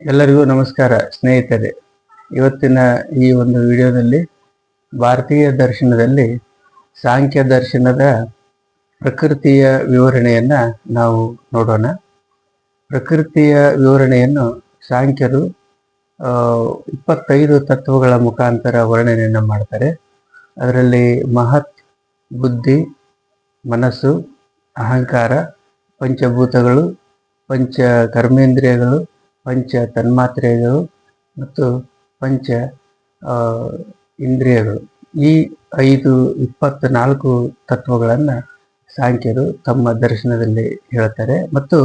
ಎಲ್ಲರಿಗೂ ನಮಸ್ಕಾರ, ಸ್ನೇಹಿತರೆ. ಇವತ್ತಿನ ಈ ಒಂದು ವಿಡಿಯೋದಲ್ಲಿ ಭಾರತೀಯ ದರ್ಶನದಲ್ಲಿ ಸಾಂಖ್ಯ ದರ್ಶನದ ಪ್ರಕೃತಿಯ ವಿವರಣೆಯನ್ನು ನಾವು ನೋಡೋಣ. ಪ್ರಕೃತಿಯ ವಿವರಣೆಯನ್ನು ಸಾಂಖ್ಯರು ಇಪ್ಪತ್ತೈದು ತತ್ವಗಳ ಮುಖಾಂತರ ವರ್ಣನೆಯನ್ನು ಮಾಡ್ತಾರೆ. ಅದರಲ್ಲಿ ಮಹತ್, ಬುದ್ಧಿ, ಮನಸ್ಸು, ಅಹಂಕಾರ, ಪಂಚಭೂತಗಳು, ಪಂಚ ಕರ್ಮೇಂದ್ರಿಯಗಳು ಪಂಚ ತನ್ಮಾತ್ರೆಗಳು ಮತ್ತು ಪಂಚ ಇಂದ್ರಿಯಗಳು. ಈ ಐದು ಇಪ್ಪತ್ನಾಲ್ಕು ತತ್ವಗಳನ್ನು ಸಾಂಖ್ಯರು ತಮ್ಮ ದರ್ಶನದಲ್ಲಿ ಹೇಳ್ತಾರೆ. ಮತ್ತು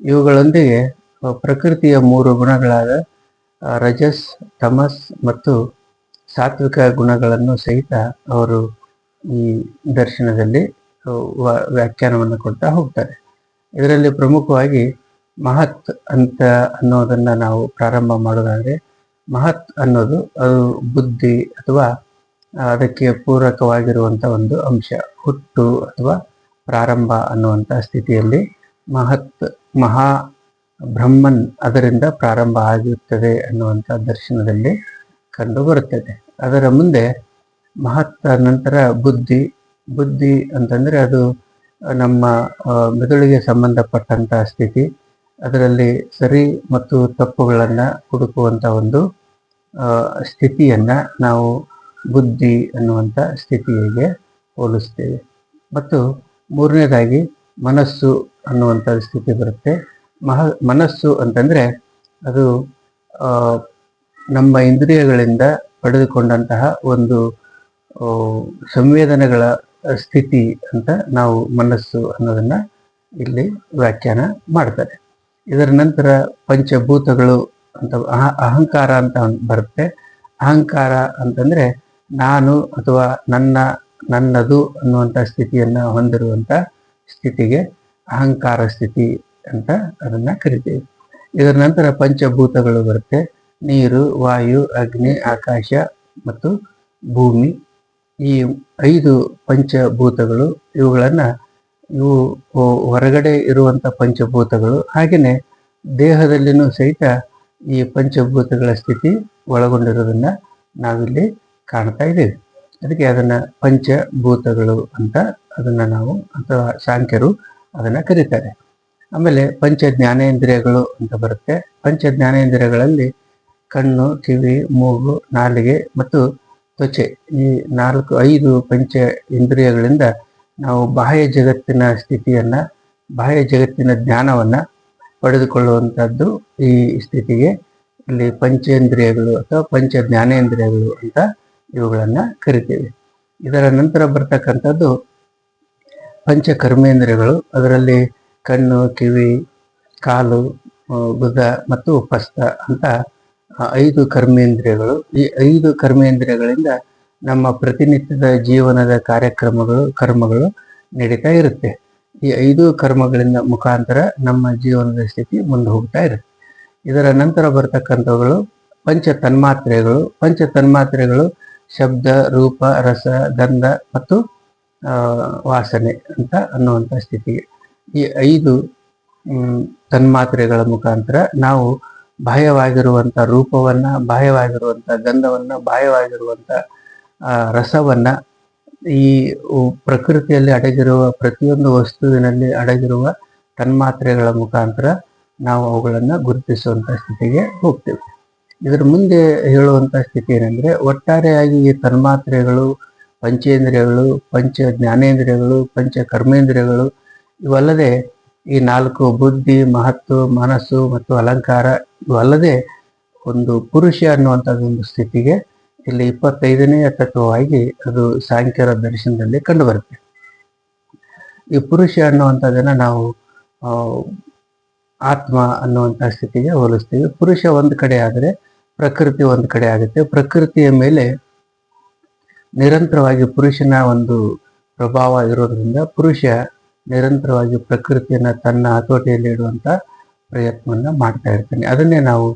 ಇವುಗಳೊಂದಿಗೆ ಪ್ರಕೃತಿಯ ಮೂರು ಗುಣಗಳಾದ ರಜಸ್, ತಮಸ್ ಮತ್ತು ಸಾತ್ವಿಕ ಗುಣಗಳನ್ನು ಸಹಿತ ಅವರು ಈ ದರ್ಶನದಲ್ಲಿ ವ್ಯಾಖ್ಯಾನವನ್ನು ಕೊಡ್ತಾ ಹೋಗ್ತಾರೆ. ಇದರಲ್ಲಿ ಪ್ರಮುಖವಾಗಿ ಮಹತ್ ಅಂತ ಅನ್ನೋದನ್ನ ನಾವು ಪ್ರಾರಂಭ ಮಾಡೋದಾದ್ರೆ, ಮಹತ್ ಅನ್ನೋದು ಅದು ಬುದ್ಧಿ ಅಥವಾ ಅದಕ್ಕೆ ಪೂರಕವಾಗಿರುವಂತ ಒಂದು ಅಂಶ, ಹುಟ್ಟು ಅಥವಾ ಪ್ರಾರಂಭ ಅನ್ನುವಂಥ ಸ್ಥಿತಿಯಲ್ಲಿ ಮಹತ್, ಮಹಾ ಬ್ರಹ್ಮನ್ ಅದರಿಂದ ಪ್ರಾರಂಭ ಆಗಿರುತ್ತದೆ ಅನ್ನುವಂಥ ದರ್ಶನದಲ್ಲಿ ಕಂಡು ಬರುತ್ತದೆ. ಅದರ ಮುಂದೆ ಮಹತ್ ನಂತರ ಬುದ್ಧಿ ಬುದ್ಧಿ ಅಂತಂದ್ರೆ ಅದು ನಮ್ಮ ಮೆದುಳಿಗೆ ಸಂಬಂಧಪಟ್ಟಂತ ಸ್ಥಿತಿ ಅದರಲ್ಲಿ ಸರಿ ಮತ್ತು ತಪ್ಪುಗಳನ್ನ ಹುಡುಕುವಂತ ಒಂದು ಸ್ಥಿತಿಯನ್ನು ನಾವು ಬುದ್ಧಿ ಅನ್ನುವಂಥ ಸ್ಥಿತಿಗೆ ಹೋಲಿಸ್ತೇವೆ. ಮತ್ತು ಮೂರನೇದಾಗಿ ಮನಸ್ಸು ಅನ್ನುವಂಥ ಸ್ಥಿತಿ ಬರುತ್ತೆ. ಮಹ, ಮನಸ್ಸು ಅಂತಂದ್ರೆ ಅದು ನಮ್ಮ ಇಂದ್ರಿಯಗಳಿಂದ ಪಡೆದುಕೊಂಡಂತಹ ಒಂದು ಸಂವೇದನೆಗಳ ಸ್ಥಿತಿ ಅಂತ ನಾವು ಮನಸ್ಸು ಅನ್ನೋದನ್ನ ಇಲ್ಲಿ ವ್ಯಾಖ್ಯಾನ ಮಾಡ್ತಾರೆ. ಇದರ ನಂತರ ಪಂಚಭೂತಗಳು ಅಂತ ಅಹ- ಅಹಂಕಾರ ಅಂತ ಬರುತ್ತೆ. ಅಹಂಕಾರ ಅಂತಂದ್ರೆ ನಾನು ಅಥವಾ ನನ್ನ, ನನ್ನದು ಅನ್ನುವಂಥ ಸ್ಥಿತಿಯನ್ನ ಹೊಂದಿರುವಂತ ಸ್ಥಿತಿಗೆ ಅಹಂಕಾರ ಸ್ಥಿತಿ ಅಂತ ಅದನ್ನ ಕರಿತೀವಿ. ಇದರ ನಂತರ ಪಂಚಭೂತಗಳು ಬರುತ್ತೆ. ನೀರು, ವಾಯು, ಅಗ್ನಿ, ಆಕಾಶ ಮತ್ತು ಭೂಮಿ. ಈ ಐದು ಪಂಚಭೂತಗಳು ಇವುಗಳನ್ನ ಇವು ಹೊರಗಡೆ ಇರುವಂತ ಪಂಚಭೂತಗಳು. ಹಾಗೆಯೇ ದೇಹದಲ್ಲಿನೂ ಸಹಿತ ಈ ಪಂಚಭೂತಗಳ ಸ್ಥಿತಿ ಒಳಗೊಂಡಿರೋದನ್ನ ನಾವಿಲ್ಲಿ ಕಾಣ್ತಾ ಇದ್ದೇವೆ. ಅದಕ್ಕೆ ಅದನ್ನ ಪಂಚಭೂತಗಳು ಅಂತ ಅದನ್ನ ನಾವು ಅಥವಾ ಸಾಂಖ್ಯರು ಅದನ್ನ ಕರೀತಾರೆ. ಆಮೇಲೆ ಪಂಚ ಜ್ಞಾನೇಂದ್ರಿಯಗಳು ಅಂತ ಬರುತ್ತೆ. ಪಂಚ ಜ್ಞಾನೇಂದ್ರಿಯಗಳಲ್ಲಿ ಕಣ್ಣು, ಕಿವಿ, ಮೂಗು, ನಾಲಿಗೆ ಮತ್ತು ತ್ವಚೆ ಈ ನಾಲ್ಕು ಐದು ಪಂಚ ಇಂದ್ರಿಯಗಳಿಂದ ನಾವು ಬಾಹ್ಯ ಜಗತ್ತಿನ ಸ್ಥಿತಿಯನ್ನ, ಬಾಹ್ಯ ಜಗತ್ತಿನ ಜ್ಞಾನವನ್ನ ಪಡೆದುಕೊಳ್ಳುವಂಥದ್ದು ಈ ಸ್ಥಿತಿಗೆ ಇಲ್ಲಿ ಪಂಚೇಂದ್ರಿಯಗಳು ಅಥವಾ ಪಂಚ ಜ್ಞಾನೇಂದ್ರಿಯಗಳು ಅಂತ ಇವುಗಳನ್ನು ಕರಿತೇವೆ. ಇದರ ನಂತರ ಬರ್ತಕ್ಕಂಥದ್ದು ಪಂಚ ಕರ್ಮೇಂದ್ರಿಯಗಳು ಅದರಲ್ಲಿ ಕಣ್ಣು, ಕಿವಿ, ಕಾಲು ಬುಧ ಮತ್ತು ಪಸ್ತ ಅಂತ ಐದು ಕರ್ಮೇಂದ್ರಿಯಗಳು. ಈ ಐದು ಕರ್ಮೇಂದ್ರಿಯಗಳಿಂದ ನಮ್ಮ ಪ್ರತಿನಿತ್ಯದ ಜೀವನದ ಕಾರ್ಯಕ್ರಮಗಳು, ಕರ್ಮಗಳು ನಡೀತಾ ಇರುತ್ತೆ. ಈ ಐದು ಕರ್ಮಗಳಿಂದ ಮುಖಾಂತರ ನಮ್ಮ ಜೀವನದ ಸ್ಥಿತಿ ಮುಂದೆ ಹೋಗ್ತಾ ಇರುತ್ತೆ. ಇದರ ನಂತರ ಬರ್ತಕ್ಕಂಥವುಗಳು ಪಂಚ ತನ್ಮಾತ್ರೆಗಳು ಪಂಚ ತನ್ಮಾತ್ರೆಗಳು ಶಬ್ದ, ರೂಪ, ರಸ, ಗಂಧ ಮತ್ತು ವಾಸನೆ ಅಂತ ಅನ್ನುವಂಥ ಸ್ಥಿತಿಗೆ. ಈ ಐದು ತನ್ಮಾತ್ರೆಗಳ ಮುಖಾಂತರ ನಾವು ಬಾಹ್ಯವಾಗಿರುವಂಥ ರೂಪವನ್ನು, ಬಾಹ್ಯವಾಗಿರುವಂಥ ಗಂಧವನ್ನು, ಬಾಹ್ಯವಾಗಿರುವಂಥ ರಸವನ್ನ ಈ ಪ್ರಕೃತಿಯಲ್ಲಿ ಅಡಗಿರುವ ಪ್ರತಿಯೊಂದು ವಸ್ತುವಿನಲ್ಲಿ ಅಡಗಿರುವ ತನ್ಮಾತ್ರೆಗಳ ಮುಖಾಂತರ ನಾವು ಅವುಗಳನ್ನು ಗುರುತಿಸುವಂತ ಸ್ಥಿತಿಗೆ ಹೋಗ್ತೇವೆ. ಇದರ ಮುಂದೆ ಹೇಳುವಂತ ಸ್ಥಿತಿ ಏನಂದ್ರೆ ಒಟ್ಟಾರೆಯಾಗಿ ಈ ತನ್ಮಾತ್ರೆಗಳು, ಪಂಚೇಂದ್ರಿಯಗಳು, ಪಂಚ ಜ್ಞಾನೇಂದ್ರಿಯಗಳು, ಪಂಚ ಕರ್ಮೇಂದ್ರಿಯಗಳು ಇವಲ್ಲದೆ ಈ ನಾಲ್ಕು ಬುದ್ಧಿ, ಮಹತ್ವ, ಮನಸ್ಸು ಮತ್ತು ಅಲಂಕಾರ ಇವಲ್ಲದೆ ಒಂದು ಪುರುಷ ಅನ್ನುವಂಥದ್ದು ಒಂದು ಸ್ಥಿತಿಗೆ ಇಲ್ಲಿ ಇಪ್ಪತ್ತೈದನೆಯ ತತ್ವವಾಗಿ ಅದು ಸಾಂಖ್ಯರ ದರ್ಶನದಲ್ಲಿ ಕಂಡುಬರುತ್ತೆ. ಈ ಪುರುಷ ಅನ್ನುವಂಥದ್ದನ್ನ ನಾವು ಆತ್ಮ ಅನ್ನುವಂಥ ಸ್ಥಿತಿಗೆ ಹೋಲಿಸ್ತೀವಿ. ಪುರುಷ ಒಂದು ಕಡೆ ಆದರೆ ಪ್ರಕೃತಿ ಒಂದು ಕಡೆ ಆಗುತ್ತೆ. ಪ್ರಕೃತಿಯ ಮೇಲೆ ನಿರಂತರವಾಗಿ ಪುರುಷನ ಒಂದು ಪ್ರಭಾವ ಇರೋದ್ರಿಂದ ಪುರುಷ ನಿರಂತರವಾಗಿ ಪ್ರಕೃತಿಯನ್ನ ತನ್ನ ಹತೋಟಿಯಲ್ಲಿ ಇಡುವಂತ ಪ್ರಯತ್ನವನ್ನ ಮಾಡ್ತಾ ಇರ್ತಾನೆ. ಅದನ್ನೇ ನಾವು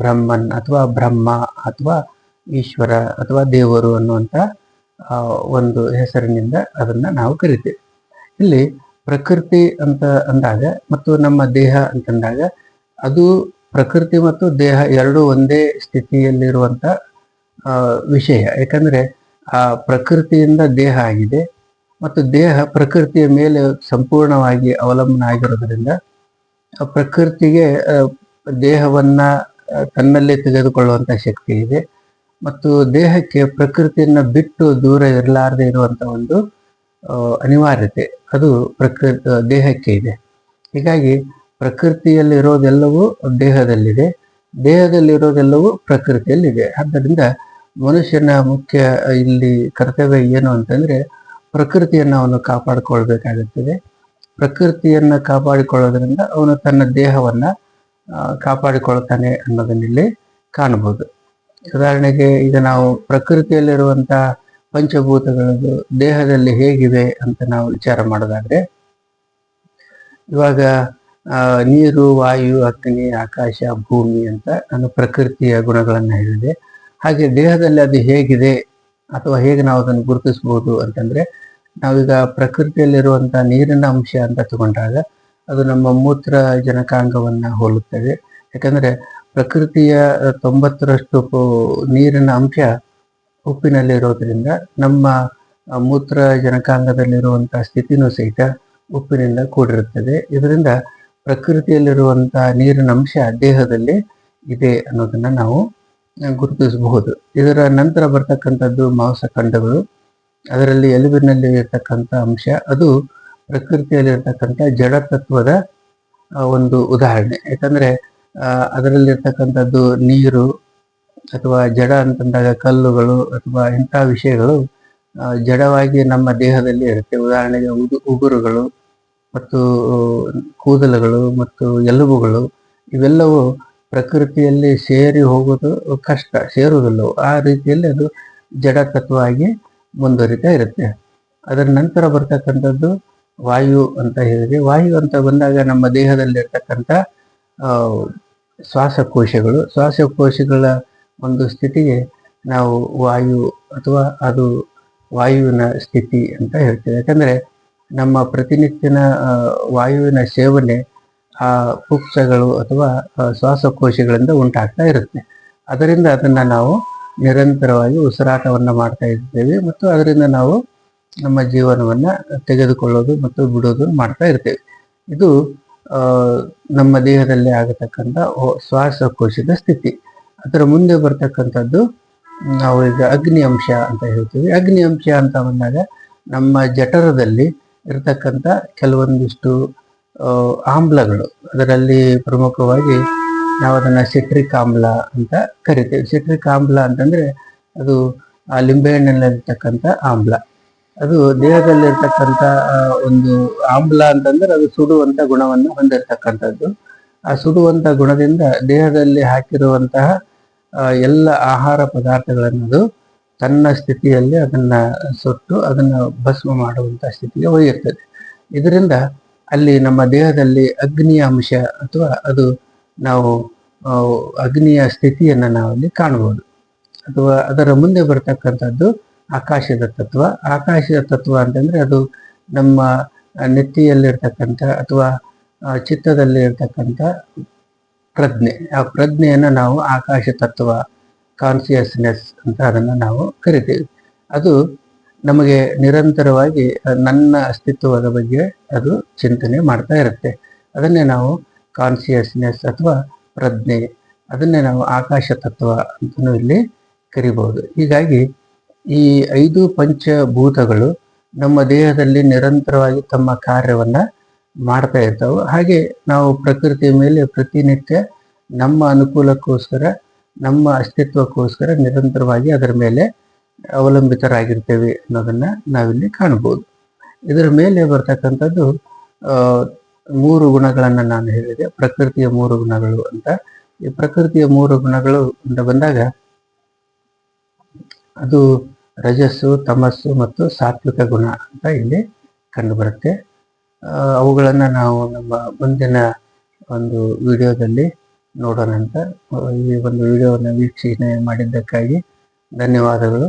ಬ್ರಹ್ಮನ್ ಅಥವಾ ಬ್ರಹ್ಮ ಅಥವಾ ಈಶ್ವರ ಅಥವಾ ದೇವರು ಅನ್ನುವಂಥ ಒಂದು ಹೆಸರಿನಿಂದ ಅದನ್ನ ನಾವು ಕರಿತೇವೆ. ಇಲ್ಲಿ ಪ್ರಕೃತಿ ಅಂತ ಅಂದಾಗ ಮತ್ತು ನಮ್ಮ ದೇಹ ಅಂತಂದಾಗ ಅದು ಪ್ರಕೃತಿ ಮತ್ತು ದೇಹ ಎರಡು ಒಂದೇ ಸ್ಥಿತಿಯಲ್ಲಿರುವಂತ ವಿಷಯ. ಯಾಕಂದ್ರೆ ಆ ಪ್ರಕೃತಿಯಿಂದ ದೇಹ ಆಗಿದೆ ಮತ್ತು ದೇಹ ಪ್ರಕೃತಿಯ ಮೇಲೆ ಸಂಪೂರ್ಣವಾಗಿ ಅವಲಂಬನ ಆಗಿರೋದ್ರಿಂದ ಪ್ರಕೃತಿಗೆ ದೇಹವನ್ನ ತನ್ನಲ್ಲೇ ತೆಗೆದುಕೊಳ್ಳುವಂತ ಶಕ್ತಿ ಇದೆ. ಮತ್ತು ದೇಹಕ್ಕೆ ಪ್ರಕೃತಿಯನ್ನು ಬಿಟ್ಟು ದೂರ ಇರಲಾರದೆ ಇರುವಂತ ಒಂದು ಅನಿವಾರ್ಯತೆ. ಅದು ಪ್ರಕೃತಿ ದೇಹಕ್ಕೆ ಇದೆ. ಹೀಗಾಗಿ ಪ್ರಕೃತಿಯಲ್ಲಿರೋದೆಲ್ಲವೂ ದೇಹದಲ್ಲಿದೆ. ದೇಹದಲ್ಲಿರೋದೆಲ್ಲವೂ ಪ್ರಕೃತಿಯಲ್ಲಿದೆ. ಆದ್ದರಿಂದ ಮನುಷ್ಯನ ಮುಖ್ಯ ಇಲ್ಲಿ ಕರ್ತವ್ಯ ಏನು ಅಂತಂದ್ರೆ ಪ್ರಕೃತಿಯನ್ನು ಅವನು ಕಾಪಾಡಿಕೊಳ್ಬೇಕಾಗುತ್ತದೆ. ಪ್ರಕೃತಿಯನ್ನ ಕಾಪಾಡಿಕೊಳ್ಳೋದ್ರಿಂದ ಅವನು ತನ್ನ ದೇಹವನ್ನ ಕಾಪಾಡಿಕೊಳ್ತಾನೆ ಅನ್ನೋದನ್ನ ಇಲ್ಲಿ ಕಾಣಬಹುದು. ಉದಾಹರಣೆಗೆ ಈಗ ನಾವು ಪ್ರಕೃತಿಯಲ್ಲಿರುವಂತಹ ಪಂಚಭೂತಗಳು ದೇಹದಲ್ಲಿ ಹೇಗಿದೆ ಅಂತ ನಾವು ವಿಚಾರ ಮಾಡೋದಾದ್ರೆ, ಇವಾಗ ನೀರು, ವಾಯು, ಅಗ್ನಿ, ಆಕಾಶ, ಭೂಮಿ ಅಂತ ನಾನು ಪ್ರಕೃತಿಯ ಗುಣಗಳನ್ನ ಹೇಳಿದೆ. ಹಾಗೆ ದೇಹದಲ್ಲಿ ಅದು ಹೇಗಿದೆ ಅಥವಾ ಹೇಗೆ ನಾವು ಅದನ್ನು ಗುರುತಿಸಬಹುದು ಅಂತಂದ್ರೆ, ನಾವೀಗ ಪ್ರಕೃತಿಯಲ್ಲಿರುವಂತಹ ನೀರಿನ ಅಂಶ ಅಂತ ತಗೊಂಡಾಗ ಅದು ನಮ್ಮ ಮೂತ್ರ ಜನಕಾಂಗವನ್ನ ಹೋಲುತ್ತದೆ. ಯಾಕಂದ್ರೆ ಪ್ರಕೃತಿಯ ತೊಂಬತ್ತರಷ್ಟು ನೀರಿನ ಅಂಶ ಉಪ್ಪಿನಲ್ಲಿರೋದ್ರಿಂದ ನಮ್ಮ ಮೂತ್ರ ಜನಕಾಂಗದಲ್ಲಿರುವಂತಹ ಸ್ಥಿತಿನೂ ಸಹಿತ ಉಪ್ಪಿನಿಂದ ಕೂಡಿರುತ್ತದೆ. ಇದರಿಂದ ಪ್ರಕೃತಿಯಲ್ಲಿರುವಂತಹ ನೀರಿನ ಅಂಶ ದೇಹದಲ್ಲಿ ಇದೆ ಅನ್ನೋದನ್ನ ನಾವು ಗುರುತಿಸಬಹುದು. ಇದರ ನಂತರ ಬರ್ತಕ್ಕಂಥದ್ದು ಮಾಂಸಖಂಡಗಳು ಅದರಲ್ಲಿ ಎಲುಬಿನಲ್ಲಿ ಇರ್ತಕ್ಕಂಥ ಅಂಶ, ಅದು ಪ್ರಕೃತಿಯಲ್ಲಿರ್ತಕ್ಕಂಥ ಜಡತತ್ವದ ಒಂದು ಉದಾಹರಣೆ. ಯಾಕಂದ್ರೆ ಅದರಲ್ಲಿರ್ತಕ್ಕಂಥದ್ದು ನೀರು ಅಥವಾ ಜಡ ಅಂತಂದಾಗ ಕಲ್ಲುಗಳು ಅಥವಾ ಇಂಥ ವಿಷಯಗಳು ಜಡವಾಗಿ ನಮ್ಮ ದೇಹದಲ್ಲಿ ಇರುತ್ತೆ. ಉದಾಹರಣೆಗೆ ಉದು, ಉಗುರುಗಳು ಮತ್ತು ಕೂದಲುಗಳು ಮತ್ತು ಎಲುಬುಗಳು, ಇವೆಲ್ಲವೂ ಪ್ರಕೃತಿಯಲ್ಲಿ ಸೇರಿ ಹೋಗೋದು ಕಷ್ಟ, ಸೇರುವುದಿಲ್ಲವು. ಆ ರೀತಿಯಲ್ಲಿ ಅದು ಜಡ ತತ್ವವಾಗಿ ಮುಂದುವರಿತಾ ಇರುತ್ತೆ. ಅದರ ನಂತರ ಬರ್ತಕ್ಕಂಥದ್ದು ವಾಯು ಅಂತ ಹೇಳಿದ್ರೆ, ವಾಯು ಅಂತ ಬಂದಾಗ ನಮ್ಮ ದೇಹದಲ್ಲಿರ್ತಕ್ಕಂಥ ಶ್ವಾಸಕೋಶಗಳು, ಶ್ವಾಸಕೋಶಗಳ ಒಂದು ಸ್ಥಿತಿಗೆ ನಾವು ವಾಯು ಅಥವಾ ಅದು ವಾಯುವಿನ ಸ್ಥಿತಿ ಅಂತ ಹೇಳ್ತೇವೆ. ಯಾಕಂದರೆ ನಮ್ಮ ಪ್ರತಿನಿತ್ಯನ ವಾಯುವಿನ ಸೇವನೆ ಆ ಪುಕ್ಷಗಳು ಅಥವಾ ಶ್ವಾಸಕೋಶಗಳಿಂದ ಉಂಟಾಗ್ತಾ ಇರುತ್ತೆ. ಅದರಿಂದ ಅದನ್ನು ನಾವು ನಿರಂತರವಾಗಿ ಉಸಿರಾಟವನ್ನು ಮಾಡ್ತಾ ಇರ್ತೇವೆ ಮತ್ತು ಅದರಿಂದ ನಾವು ನಮ್ಮ ಜೀವನವನ್ನು ತೆಗೆದುಕೊಳ್ಳೋದು ಮತ್ತು ಬಿಡೋದು ಮಾಡ್ತಾ ಇರ್ತೇವೆ. ಇದು ನಮ್ಮ ದೇಹದಲ್ಲಿ ಆಗತಕ್ಕಂಥ ಶ್ವಾಸಕೋಶದ ಸ್ಥಿತಿ. ಅದರ ಮುಂದೆ ಬರ್ತಕ್ಕಂಥದ್ದು, ನಾವು ಈಗ ಅಗ್ನಿ ಅಂಶ ಅಂತ ಹೇಳ್ತೀವಿ. ಅಗ್ನಿ ಅಂಶ ಅಂತ ಬಂದಾಗ ನಮ್ಮ ಜಠರದಲ್ಲಿ ಇರತಕ್ಕಂಥ ಕೆಲವೊಂದಿಷ್ಟು ಆಮ್ಲಗಳು. ಅದರಲ್ಲಿ ಪ್ರಮುಖವಾಗಿ ನಾವು ಅದನ್ನು ಸಿಟ್ರಿಕ್ ಆಮ್ಲ ಅಂತ ಕರಿತೇವೆ. ಸಿಟ್ರಿಕ್ ಆಮ್ಲ ಅಂತಂದರೆ ಅದು ಆ ಲಿಂಬೆಹಣ್ಣಿನಲ್ಲಿರ್ತಕ್ಕಂಥ ಆಮ್ಲ. ಅದು ದೇಹದಲ್ಲಿರ್ತಕ್ಕಂಥ ಒಂದು ಆಮ್ಲ ಅಂತಂದ್ರೆ ಅದು ಸುಡುವಂತ ಗುಣವನ್ನು ಹೊಂದಿರತಕ್ಕಂಥದ್ದು. ಆ ಸುಡುವಂತ ಗುಣದಿಂದ ದೇಹದಲ್ಲಿ ಹಾಕಿರುವಂತಹ ಎಲ್ಲ ಆಹಾರ ಪದಾರ್ಥಗಳನ್ನದು ತನ್ನ ಸ್ಥಿತಿಯಲ್ಲಿ ಅದನ್ನ ಸುಟ್ಟು ಅದನ್ನ ಭಸ್ಮ ಮಾಡುವಂತ ಸ್ಥಿತಿಗೆ ಒಯ್ಯುತ್ತದೆ. ಇದರಿಂದ ಅಲ್ಲಿ ನಮ್ಮ ದೇಹದಲ್ಲಿ ಅಗ್ನಿಯ ಅಂಶ ಅಥವಾ ಅದು ನಾವು ಅಗ್ನಿಯ ಸ್ಥಿತಿಯನ್ನು ನಾವಲ್ಲಿ ಕಾಣಬಹುದು ಅಥವಾ ಅದರ ಮುಂದೆ ಬರ್ತಕ್ಕಂಥದ್ದು ಆಕಾಶದ ತತ್ವ. ಆಕಾಶದ ತತ್ವ ಅಂತಂದ್ರೆ ಅದು ನಮ್ಮ ನೆತ್ತಿಯಲ್ಲಿರ್ತಕ್ಕಂಥ ಅಥವಾ ಚಿತ್ತದಲ್ಲಿ ಇರ್ತಕ್ಕಂಥ ಪ್ರಜ್ಞೆ. ಆ ಪ್ರಜ್ಞೆಯನ್ನು ನಾವು ಆಕಾಶ ತತ್ವ ಕಾನ್ಸಿಯಸ್ನೆಸ್ ಅಂತ ಅದನ್ನು ನಾವು ಕರಿತೀವಿ. ಅದು ನಮಗೆ ನಿರಂತರವಾಗಿ ನನ್ನ ಅಸ್ತಿತ್ವದ ಬಗ್ಗೆ ಅದು ಚಿಂತನೆ ಮಾಡ್ತಾ ಇರುತ್ತೆ. ಅದನ್ನೇ ನಾವು ಕಾನ್ಸಿಯಸ್ನೆಸ್ ಅಥವಾ ಪ್ರಜ್ಞೆ, ಅದನ್ನೇ ನಾವು ಆಕಾಶ ತತ್ವ ಅಂತಲೂ ಇಲ್ಲಿ ಕರಿಬಹುದು ಹೀಗಾಗಿ ಈ ಐದು ಪಂಚಭೂತಗಳು ನಮ್ಮ ದೇಹದಲ್ಲಿ ನಿರಂತರವಾಗಿ ತಮ್ಮ ಕಾರ್ಯವನ್ನ ಮಾಡ್ತಾ ಇರ್ತಾವೆ. ಹಾಗೆ ನಾವು ಪ್ರಕೃತಿಯ ಮೇಲೆ ಪ್ರತಿನಿತ್ಯ ನಮ್ಮ ಅನುಕೂಲಕ್ಕೋಸ್ಕರ, ನಮ್ಮ ಅಸ್ತಿತ್ವಕ್ಕೋಸ್ಕರ ನಿರಂತರವಾಗಿ ಅದರ ಮೇಲೆ ಅವಲಂಬಿತರಾಗಿರ್ತೇವೆ ಅನ್ನೋದನ್ನ ನಾವಿಲ್ಲಿ ಕಾಣಬಹುದು. ಇದರ ಮೇಲೆ ಬರ್ತಕ್ಕಂಥದ್ದು ಮೂರು ಗುಣಗಳನ್ನು ನಾನು ಹೇಳಿದೆ. ಪ್ರಕೃತಿಯ ಮೂರು ಗುಣಗಳು ಅಂತ. ಈ ಪ್ರಕೃತಿಯ ಮೂರು ಗುಣಗಳು ಅಂತ ಬಂದಾಗ ಅದು ರಜಸ್ಸು, ತಮಸ್ಸು ಮತ್ತು ಸಾತ್ವಿಕ ಗುಣ ಅಂತ ಇಲ್ಲಿ ಕಂಡುಬರುತ್ತೆ. ಅವುಗಳನ್ನು ನಾವು ನಮ್ಮ ಮುಂದಿನ ಒಂದು ವಿಡಿಯೋದಲ್ಲಿ ನೋಡೋಣ ಅಂತ ಈ ಒಂದು ವಿಡಿಯೋವನ್ನು ವೀಕ್ಷಣೆ ಮಾಡಿದ್ದಕ್ಕಾಗಿ ಧನ್ಯವಾದಗಳು.